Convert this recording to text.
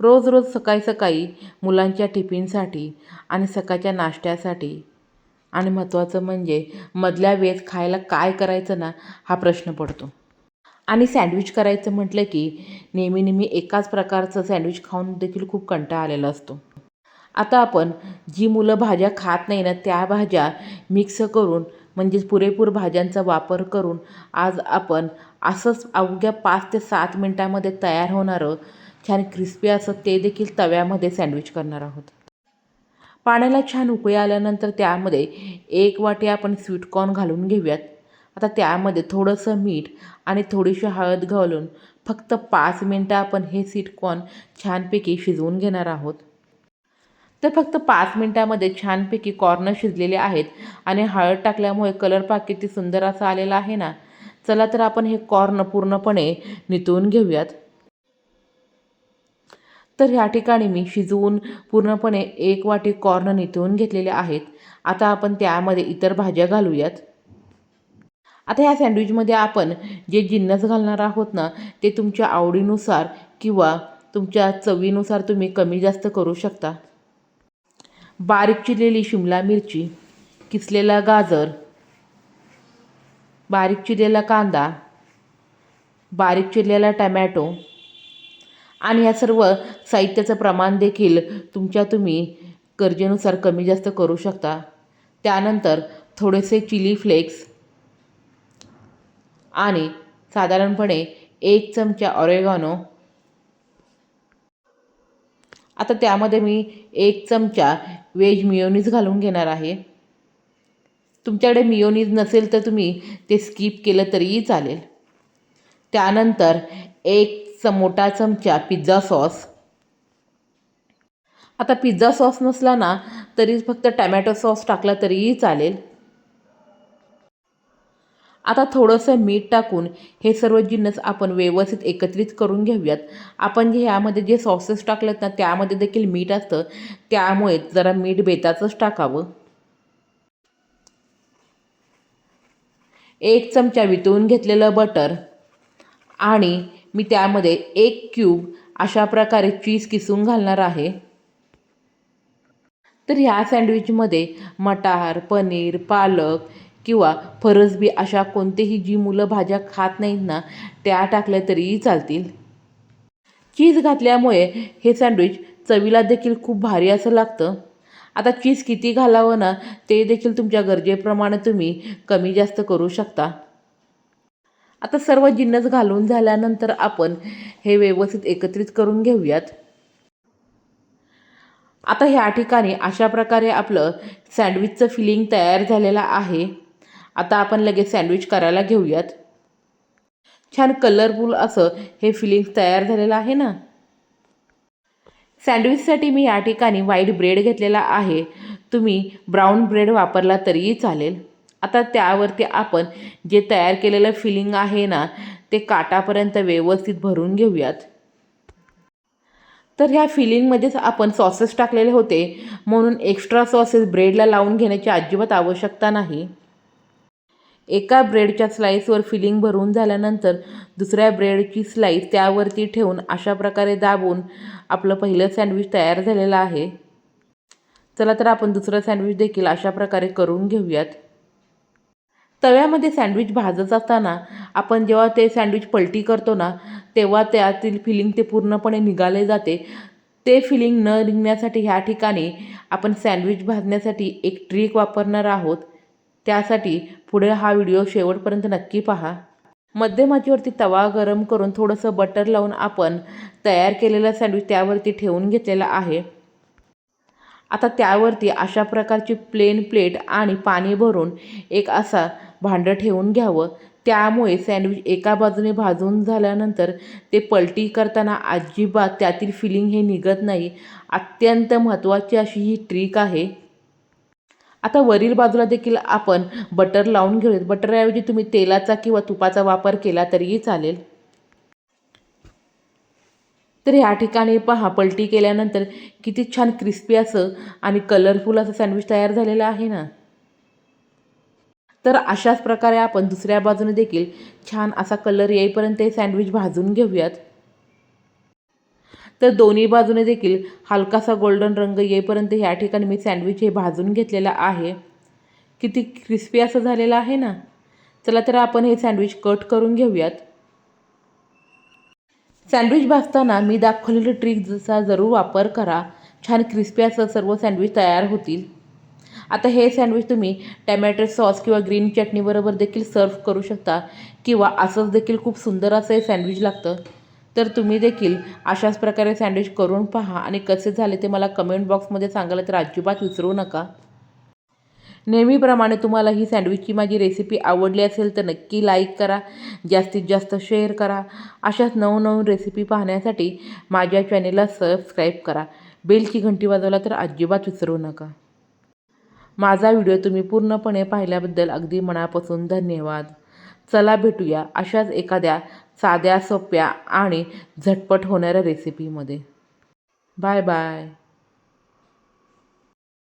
रोज रोज सकाळी सकाळी मुलांच्या टिफिनसाठी आणि सकाळच्या नाश्त्यासाठी. आणि महत्त्वाचं म्हणजे मधल्या वेळेस खायला काय करायचं ना हा प्रश्न पडतो. आणि सँडविच करायचं म्हटलं की नेहमी नेहमी एकाच प्रकारचं सँडविच खाऊन देखील खूप कंटाळा आलेला असतो. आता आपण जी मुलं भाज्या खात नाही ना त्या भाज्या मिक्स करून म्हणजेच पुरेपूर भाज्यांचा वापर करून आज आपण असंच अवघ्या पाच ते सात मिनटामध्ये तयार होणारं छान क्रिस्पी असं ते देखील तव्यामध्ये सँडविच करणार आहोत. पाण्याला छान उकळी आल्यानंतर त्यामध्ये एक वाटी आपण स्वीटकॉर्न घालून घेऊयात. आता त्यामध्ये थोडंसं मीठ आणि थोडीशी हळद घालून फक्त पाच मिनटं आपण हे स्वीटकॉर्न छानपैकी शिजवून घेणार आहोत. तर फक्त पाच मिनटामध्ये छानपैकी कॉर्न शिजलेले आहेत आणि हळद टाकल्यामुळे कलर पाक किती सुंदर असा आलेला आहे ना? चला तर आपण हे कॉर्न पूर्णपणे नितळून घेऊयात. तर ह्या ठिकाणी मी शिजवून पूर्णपणे एक वाटी कॉर्न निथळून घेतलेले आहेत. आता आपण त्यामध्ये इतर भाज्या घालूयात. आता ह्या सँडविचमध्ये आपण जे जिन्नस घालणार आहोत ना ते तुमच्या आवडीनुसार किंवा तुमच्या चवीनुसार तुम्ही कमी जास्त करू शकता. बारीक चिरलेली शिमला मिरची किसलेला गाजर बारीक चिरलेला कांदा बारीक चिरलेला टमॅटो आणि या सर्व साहित्याचं प्रमाण देखील तुमच्या तुम्ही गरजेनुसार कमी जास्त करू शकता. त्यानंतर थोडेसे चिली फ्लेक्स आणि साधारणपणे एक चमचा ऑरेगानो. आता त्यामध्ये मी एक चमचा वेज मियोनीज घालून घेणार आहे. तुमच्याकडे मियोनीज नसेल तर तुम्ही ते स्किप केलं तरीही चालेल. त्यानंतर एक मोठा चमचा पिझ्झा सॉस. आता पिझ्झा सॉस नसला ना तरी फक्त टॅमॅटो सॉस टाकला तरीही चालेल. आता थोडंसं मीठ टाकून हे सर्व जिन्नस आपण व्यवस्थित एकत्रित करून घेऊयात. आपण जे ह्यामध्ये जे सॉसेस टाकलेत ना त्यामध्ये देखील मीठ असतं. त्यामुळे जरा मीठ बेताचंच टाकावं. एक चमचा वितळून घेतलेलं बटर आणि मी त्यामध्ये एक क्यूब अशा प्रकारे चीज किसून घालणार आहे. तर ह्या सँडविचमध्ये मटार पनीर पालक किंवा फरसबी अशा कोणतेही जी मुलं भाज्या खात नाहीत ना त्या टाकल्या तरीही चालतील. चीज घातल्यामुळे हे सँडविच चवीला देखील खूप भारी असं लागतं. आता चीज किती घालावं ना ते देखील तुमच्या गरजेप्रमाणे तुम्ही कमी जास्त करू शकता. आता सर्व जिन्नस घालून झाल्यानंतर आपण हे व्यवस्थित एकत्रित करून घेऊयात. आता ह्या ठिकाणी अशा प्रकारे आपलं सँडविचचं फिलिंग तयार झालेलं आहे. आता आपण लगेच सँडविच करायला घेऊयात. छान कलरफुल असं हे फिलिंग तयार झालेलं आहे ना? सँडविचसाठी मी या ठिकाणी व्हाईट ब्रेड घेतलेला आहे. तुम्ही ब्राऊन ब्रेड वापरला तरीही चालेल. आता त्यावरती आपण जे तयार केलेलं फिलिंग आहे ना ते काटापर्यंत व्यवस्थित भरून घेऊयात. तर ह्या फिलिंगमध्येच आपण सॉसेस टाकलेले होते म्हणून एक्स्ट्रा सॉसेस ब्रेडला लावून घेण्याची अजिबात आवश्यकता नाही. एका ब्रेडच्या स्लाईसवर फिलिंग भरून झाल्यानंतर दुसऱ्या ब्रेडची स्लाईस त्यावरती ठेवून अशा प्रकारे दाबून आपलं पहिलं सँडविच तयार झालेलं आहे. चला तर आपण दुसरं सँडविच देखील अशा प्रकारे करून घेऊयात. तव्यामध्ये सँडविच भाजत असताना आपण जेव्हा ते सँडविच पलटी करतो ना तेव्हा त्यातील फिलिंग ते पूर्णपणे निघाले जाते. ते फिलिंग न निघण्यासाठी ह्या ठिकाणी आपण सँडविच भाजण्यासाठी एक ट्रिक वापरणार आहोत. त्यासाठी पुढे हा व्हिडिओ शेवटपर्यंत नक्की पहा. मध्यमाचीवरती तवा गरम करून थोडंसं बटर लावून आपण तयार केलेला सँडविच त्यावरती ठेवून घेतलेला आहे. आता त्यावरती अशा प्रकारची प्लेन प्लेट आणि पाणी भरून एक असा भांडं ठेवून घ्यावं. त्यामुळे सँडविच एका बाजूने भाजून झाल्यानंतर ते पलटी करताना अजिबात त्यातील फिलिंग हे निघत नाही. अत्यंत महत्त्वाची अशी ही ट्रिक आहे. आता वरील बाजूला देखील आपण बटर लावून घेऊयात. बटरऐवजी तुम्ही तेलाचा किंवा तुपाचा वापर केला तरीही चालेल. तर ह्या ठिकाणी पहा पलटी केल्यानंतर किती छान क्रिस्पी असं आणि कलरफुल असं सँडविच तयार झालेलं आहे ना? तर अशाच प्रकारे आपण दुसऱ्या बाजूने देखील छान असा कलर येईपर्यंत हे सँडविच भाजून घेऊयात. तर दोन्ही बाजूने देखील हलकासा गोल्डन रंग येईपर्यंत ह्या ठिकाणी मी सँडविच हे भाजून घेतलेलं आहे. किती क्रिस्पी असं झालेलं आहे ना? चला तर आपण हे सँडविच कट करून घेऊयात. सँडविच भाजताना मी दाखवलेली ट्रिकचा जरूर वापर करा. छान क्रिस्पी असं सर्व सँडविच तयार होतील. आता हे सँडविच तुम्ही टॅमॅटो सॉस किंवा ग्रीन चटणीबरोबर देखील सर्व करू शकता. किंवा असंच देखील खूप सुंदर असं हे सँडविच लागतं. तर तुम्ही देखील अशाच प्रकारे सँडविच करून पहा आणि कसे झाले ते मला कमेंट बॉक्समध्ये सांगायला तर अजिबात विसरू नका. नेहमीप्रमाणे तुम्हाला ही सँडविचची माझी रेसिपी आवडली असेल तर नक्की लाईक करा. जास्तीत जास्त शेअर करा. अशाच नवनवीन रेसिपी पाहण्यासाठी माझ्या चॅनेलला सबस्क्राईब करा. बेलची घंटी वाजवला तर अजिबात विसरू नका. माझा व्हिडिओ तुम्ही पूर्णपणे पाहिल्याबद्दल अगदी मनापासून धन्यवाद. चला भेटूया अशाच एखाद्या साध्या सोप्या आणि झटपट होणाऱ्या रेसिपीमध्ये बाय बाय